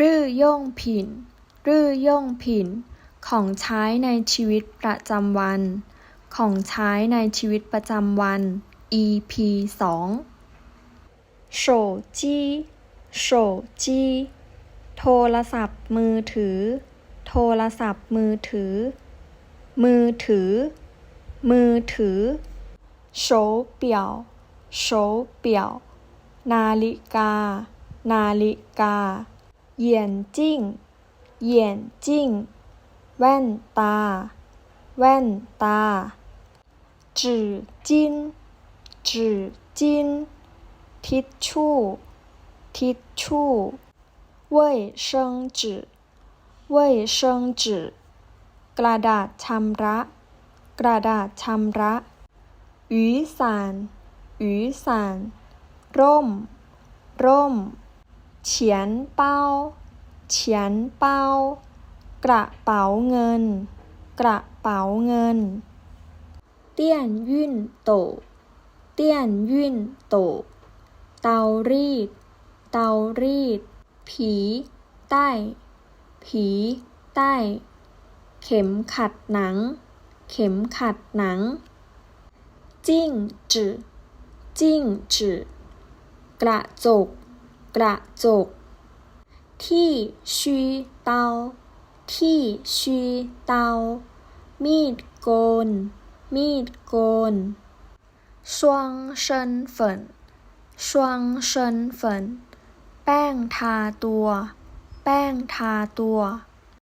รื่อโย่งผิน รื่อโย่งผิน ของใช้ในชีวิตประจำวัน ของใช้ในชีวิตประจำวัน EP สอง手机手机โทรศัพท์มือถือ โทรศัพท์มือถือ มือถือ มือถือ手表手表นาฬิกา นาฬิกา เหยียนจิ้งเหยียนจิ้งแว่นตา แว่นตาจื่อจิ้นจื่อจิ้นทิชชู่ ทิชชู่卫生纸卫生纸กระดาษชำระ กระดาษชำระ雨伞雨伞ร่ม ร่ม เฉียนเป้า เฉียนเป้า กระเป๋าเงิน กระเป๋าเงิน เตี้ยนยื่นโต เตี้ยนยื่นโต เตารีด เตารีด ผี ใต้ ผี ใต้ เข็มขัดหนัง เข็มขัดหนัง จิ้งจื่อจิ้งจื่อกระจก กระจก ที่ชีเตา ที่ชีเตา มีดโกน มีดโกน双身粉双身粉แป้งทาตัว แป้งทาตัว